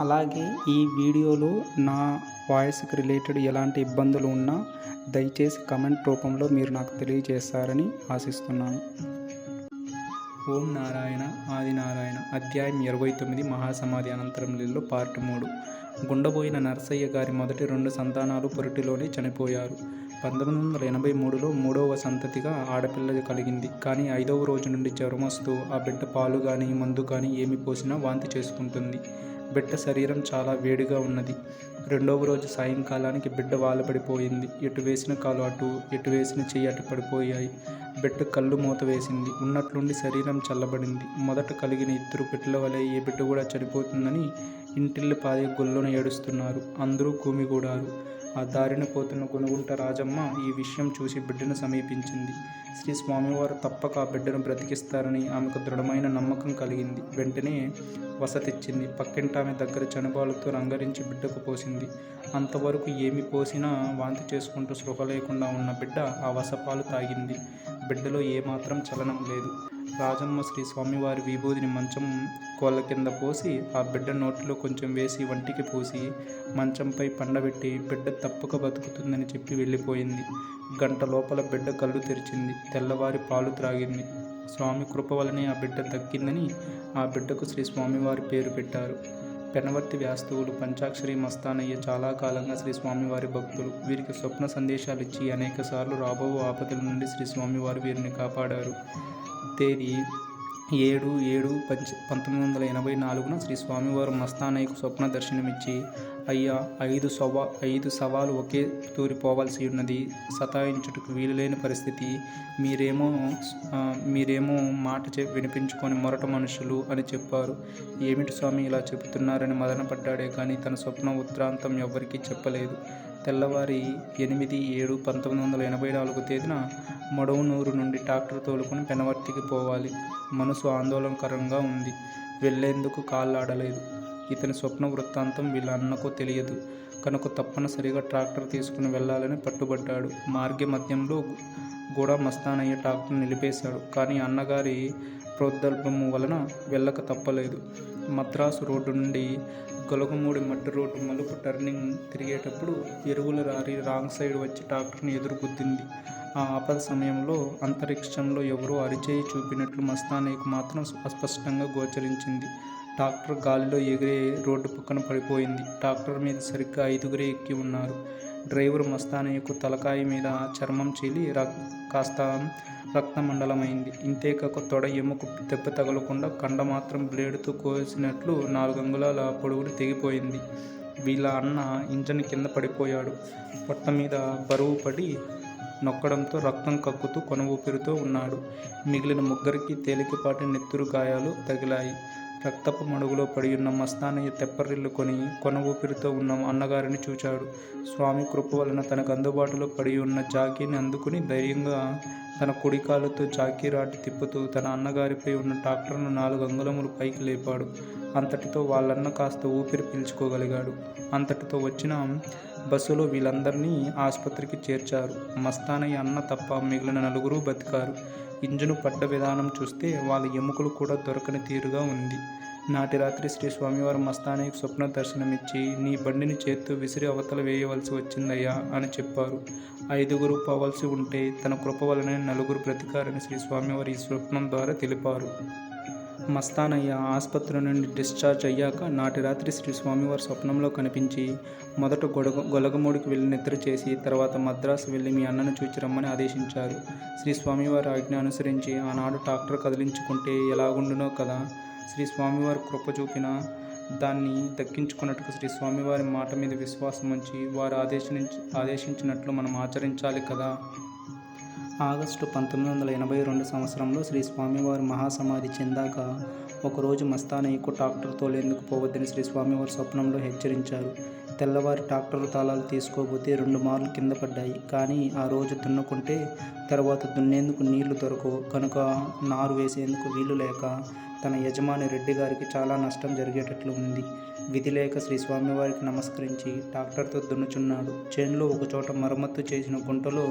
అలాగే ఈ వీడియోలో నా వాయిస్కి రిలేటెడ్ ఎలాంటి ఇబ్బందులు ఉన్నా దయచేసి కమెంట్ రూపంలో మీరు నాకు తెలియజేస్తారని ఆశిస్తున్నాను. ఓం నారాయణ ఆది నారాయణ అధ్యాయం ఇరవై తొమ్మిది మహాసమాధి అనంతరం లీలలో పార్ట్ మూడు. గుండబోయిన నరసయ్య గారి మొదటి రెండు సంతానాలు పొరటిలోనే చనిపోయారు. పంతొమ్మిది వందల ఎనభై మూడులో మూడవ సంతతిగా ఆడపిల్ల కలిగింది. కానీ ఐదవ రోజు నుండి జ్వరం వస్తూ ఆ బిడ్డ పాలు కానీ మందు కానీ ఏమి పోసినా వాంతి చేసుకుంటుంది. బిడ్డ శరీరం చాలా వేడిగా ఉన్నది. రెండవ రోజు సాయంకాలానికి బిడ్డ వాలపడిపోయింది ఎటు వేసిన కాలు అటు ఎటు వేసిన చెయ్యి అటు పడిపోయాయి. బిడ్డ కళ్ళు మూత వేసింది. ఉన్నట్లుండి శరీరం చల్లబడింది. మొదట కలిగిన ఇద్దరు బిడ్డల వలె ఏ బిడ్డ కూడా చనిపోతుందని ఇంటిల్లి పాదే గుళ్ళను ఏడుస్తున్నారు. అందరూ కూమిగూడారు. ఆ దారిన పోతున్న గుణగుంట రాజమ్మ ఈ విషయం చూసి బిడ్డను సమీపించింది. శ్రీ స్వామివారు తప్పక ఆ బిడ్డను బ్రతికిస్తారని ఆమెకు దృఢమైన నమ్మకం కలిగింది. వెంటనే వసతిచ్చింది. పక్కింటి ఆమె దగ్గర చనుబాలతో రంగరించి బిడ్డకు పోసింది. అంతవరకు ఏమి పోసినా వాంతి చేసుకుంటూ స్పృహ లేకుండా ఉన్న బిడ్డ ఆ వసపాలు తాగింది. బిడ్డలో ఏమాత్రం చలనం లేదు. రాజమ్మ శ్రీ స్వామివారి విభూదిని మంచం కోళ్ళ కింద పోసి ఆ బిడ్డ నోటిలో కొంచెం వేసి వంటికి పూసి మంచంపై పండబెట్టి బిడ్డ తప్పక బతుకుతుందని చెప్పి వెళ్ళిపోయింది. గంట లోపల బిడ్డ కళ్ళు తెరిచింది. తెల్లవారి పాలు త్రాగింది. స్వామి కృప వలనే ఆ బిడ్డ దక్కిందని ఆ బిడ్డకు శ్రీ స్వామివారి పేరు పెట్టారు. పెనవర్తి వ్యాస్తువులు పంచాక్షరి మస్తానయ్య చాలా కాలంగా శ్రీ స్వామివారి భక్తులు. వీరికి స్వప్న సందేశాలు ఇచ్చి అనేక సార్లు రాబో ఆపదల నుండి శ్రీ స్వామివారు వీరిని కాపాడారు. తేదీ ఏడు ఏడు పంచ పంతొమ్మిది వందల ఎనభై నాలుగున శ్రీ స్వామివారు మస్తానయ్యకు స్వప్న దర్శనమిచ్చి అయ్యా ఐదు సవా ఐదు సవాలు ఒకే తూరి పోవాల్సి ఉన్నది సతాయించుటకు వీలులేని పరిస్థితి. మీరేమో మీరేమో మాట చె వినిపించుకొని మొరట మనుషులు అని చెప్పారు. ఏమిటి స్వామి ఇలా చెబుతున్నారని మదనపడ్డాడే కానీ తన స్వప్న ఉత్తరాంతం ఎవ్వరికీ చెప్పలేదు. తెల్లవారి ఎనిమిది ఏడు పంతొమ్మిది వందల ఎనభై నాలుగు తేదీన మడవనూరు నుండి ట్రాక్టర్ తోలుకొని పెనవర్తికి పోవాలి. మనసు ఆందోళనకరంగా ఉంది. వెళ్ళేందుకు కాళ్ళాడలేదు. ఇతని స్వప్న వృత్తాంతం వీళ్ళ అన్నకు తెలియదు. కనుక తప్పనిసరిగా ట్రాక్టర్ తీసుకుని వెళ్ళాలని పట్టుబడ్డాడు. మార్గ మధ్యంలో కూడా మస్తానయ్య ట్రాక్టర్ నిలిపేశాడు. కానీ అన్నగారి ప్రోద్బలము వలన వెళ్ళక తప్పలేదు. మద్రాసు రోడ్డు నుండి గొలగమూడి మట్టి రోడ్డు మలుపు టర్నింగ్ తిరిగేటప్పుడు ఎరువుల రారి రాంగ్ సైడ్ వచ్చి ట్రాక్టర్ని ఎదురుగుద్దింది ఆ ఆపద సమయంలో అంతరిక్షంలో ఎవరో అరిచేయి చూపినట్లు మస్తానయ్యకు మాత్రం అస్పష్టంగా గోచరించింది. ట్రాక్టర్ గాలిలో ఎగిరే రోడ్డు పక్కన పడిపోయింది. ట్రాక్టర్ మీద సరిగ్గా ఐదుగురే ఎక్కి ఉన్నారు. డ్రైవర్ మస్తానయ్యకు తలకాయ మీద చర్మం చీలి రక్ కాస్త రక్తమండలమైంది. ఇంతేకాక తొడ ఎముకు దెబ్బ తగలకుండా కండ మాత్రం బ్లేడుతో కోసినట్లు నాలుగు అంగుళాల పొడుగులు తెగిపోయింది. వీళ్ళ అన్న ఇంజన్ కింద పడిపోయాడు. పొట్ట మీద బరువు పడి నొక్కడంతో రక్తం కక్కుతూ కొన ఊపిరితో ఉన్నాడు. మిగిలిన ముగ్గురికి తేలికపాటి నెత్తురు గాయాలు తగిలాయి. రక్తపు మడుగులో పడి ఉన్న మస్తానయ్య తెప్పరిల్లుకొని కొన ఊపిరితో ఉన్న అన్నగారిని చూచాడు. స్వామి కృప వలన తనకు అందుబాటులో పడి ఉన్న జాకీని అందుకుని ధైర్యంగా తన కుడికాలతో జాకీ రాటి తిప్పుతూ తన అన్నగారిపై ఉన్న ట్రాక్టర్ను నాలుగు అంగుళములు పైకి లేపాడు. అంతటితో వాళ్ళన్న కాస్త ఊపిరి పీల్చుకోగలిగాడు. అంతటితో వచ్చిన బస్సులో వీళ్ళందరినీ ఆసుపత్రికి చేర్చారు. మస్తానయ్య అన్న తప్ప మిగిలిన నలుగురు బతికారు. ఇంజను పడ్డ విధానం చూస్తే వాళ్ళ ఎముకలు కూడా దొరకని తీరుగా ఉంది. నాటి రాత్రి శ్రీ స్వామివారి మస్తానికి స్వప్న దర్శనమిచ్చి నీ బండిని చేత్తో విసిరి అవతల వేయవలసి వచ్చిందయ్యా అని చెప్పారు. ఐదుగురు పోవలసి ఉంటే తన కృప వలనే నలుగురు బ్రతికారని శ్రీ స్వామివారి ఈ స్వప్నం ద్వారా తెలిపారు. మస్తానయ్య ఆసుపత్రి నుండి డిశ్చార్జ్ అయ్యాక నాటి రాత్రి శ్రీ స్వామివారి స్వప్నంలో కనిపించి మొదట గొడగ గొలగమూడికి వెళ్ళి నిద్ర చేసి తర్వాత మద్రాసు వెళ్ళి మీ అన్నను చూచి రమ్మని ఆదేశించారు. శ్రీ స్వామివారి ఆజ్ఞ అనుసరించి ఆనాడు డాక్టర్ కదిలించుకుంటే ఎలాగుండునో కదా? శ్రీ స్వామివారి కృప చూపిన దాన్ని దక్కించుకున్నట్టుకు శ్రీ స్వామివారి మాట మీద విశ్వాసం ఉంచి వారు ఆదేశించి ఆదేశించినట్లు మనం ఆచరించాలి కదా? ఆగస్టు పంతొమ్మిది వందల ఎనభై రెండు సంవత్సరంలో శ్రీ స్వామివారి మహాసమాధి చెందాక ఒకరోజు మస్తానయ్యకు ట్రాక్టర్ తోలేందుకు పోవద్దని శ్రీ స్వామివారి స్వప్నంలో హెచ్చరించారు. తెల్లవారి ట్రాక్టర్ తాళాలు తీసుకోబోతే రెండు మార్లు కింద పడ్డాయి. కానీ ఆ రోజు దున్నుకుంటే తర్వాత దున్నేందుకు నీళ్ళు దొరకవు. కనుక నారు వేసేందుకు వీలు లేక తన యజమాని రెడ్డి గారికి చాలా నష్టం జరిగేటట్లు ఉంది. విధి లేక శ్రీ స్వామివారికి నమస్కరించి ట్రాక్టర్తో దున్నుచున్నాడు. చేనులో ఒకచోట మరమ్మత్తు చేసిన గుంటలో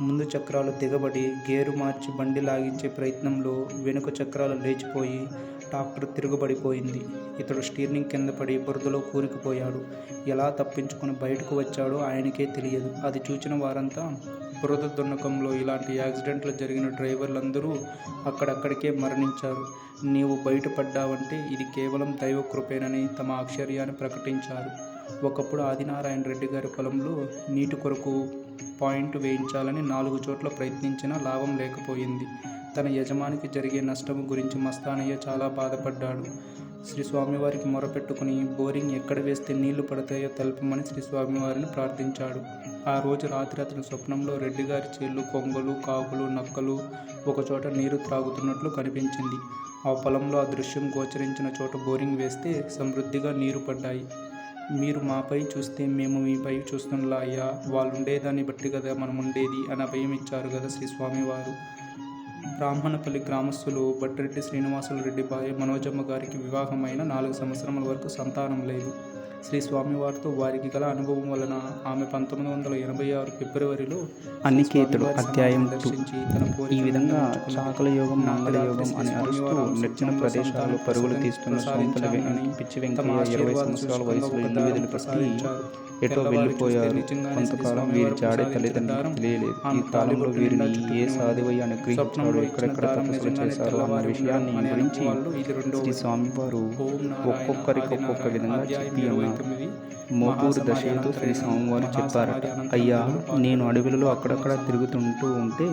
ముందు చక్రాలు దిగబడి గేరు మార్చి బండి లాగించే ప్రయత్నంలో వెనుక చక్రాలు లేచిపోయి ట్రాక్టర్ తిరుగుబడిపోయింది. ఇతడు స్టీర్నింగ్ కింద పడి బురదలో కూరుకుపోయాడు. ఎలా తప్పించుకుని బయటకు వచ్చాడో ఆయనకే తెలియదు. అది చూచిన వారంతా బురద దున్నకంలో ఇలాంటి యాక్సిడెంట్లు జరిగిన డ్రైవర్లందరూ అక్కడక్కడికే మరణించారు. నీవు బయటపడ్డావంటే ఇది కేవలం దైవ కృపేనని తమ ఆశ్చర్యాన్ని ప్రకటించారు. ఒకప్పుడు ఆదినారాయణ రెడ్డి గారి పొలంలో నీటి కొరకు పాయింట్ వేయించాలని నాలుగు చోట్ల ప్రయత్నించినా లాభం లేకపోయింది. తన యజమానికి జరిగే నష్టం గురించి మస్తానయ్య చాలా బాధపడ్డాడు. శ్రీ స్వామివారికి మొరపెట్టుకుని బోరింగ్ ఎక్కడ వేస్తే నీళ్ళు పడతాయో తెలపమని శ్రీ స్వామివారిని ప్రార్థించాడు. ఆ రోజు రాత్రి అతని స్వప్నంలో రెడ్డి గారి చేళ్ళు కొంగలు కాకులు నక్కలు ఒకచోట నీరు త్రాగుతున్నట్లు కనిపించింది. ఆ పొలంలో ఆ దృశ్యం గోచరించిన చోట బోరింగ్ వేస్తే సమృద్ధిగా నీరు పడ్డాయి. మీరు మాపై చూస్తే మేము మీపై చూస్తున్నలా అయ్యా? వాళ్ళు ఉండేదాన్ని బట్టి కదా మనం ఉండేది అని అభయం ఇచ్చారు కదా శ్రీ స్వామివారు. బ్రాహ్మణపల్లి గ్రామస్తులు బట్టిరెడ్డి శ్రీనివాసులు రెడ్డి భార్య మనోజమ్మ గారికి వివాహమైన నాలుగు సంవత్సరముల వరకు సంతానం లేదు. శ్రీ స్వామివారితో వారికి గల అనుభవం వలన ఆమె పంతొమ్మిది వందల ఎనభై ఆరు ఫిబ్రవరిలో అనికేతుడు స్వామివారి అధ్యాయం ఈ విధంగా. చాకల యోగం మంగళ యోగం అని అరుస్తూ నిర్జన ప్రదేశాల్లో పరుగులు తీస్తున్న సొంతల పిచ్చి వెంకయ్య ఇరవై సంవత్సరాల వయసులో ఇల్లు వెదిలి పట్టి ఎటో వెళ్ళిపోయారు. కొంతకాలం వీరి జాడే తల్లిదండ్రులకు తెలియలేదు. ఈ కాలంలో వీరిని ఏ సాధువయ్య అనుగ్రహించాడో ఎక్కడెక్కడ తపస్సులు చేశారో అన్న విషయాన్ని గురించి శ్రీ స్వామివారు ఒక్కొక్కరికి ఒక్కొక్క విధంగా చెప్పి ఉన్నారు మోపూరు దశయంతో శ్రీ స్వామివారు చెప్పారట. అయ్యా నేను అడవులలో అక్కడక్కడ తిరుగుతుంటూ ఉంటే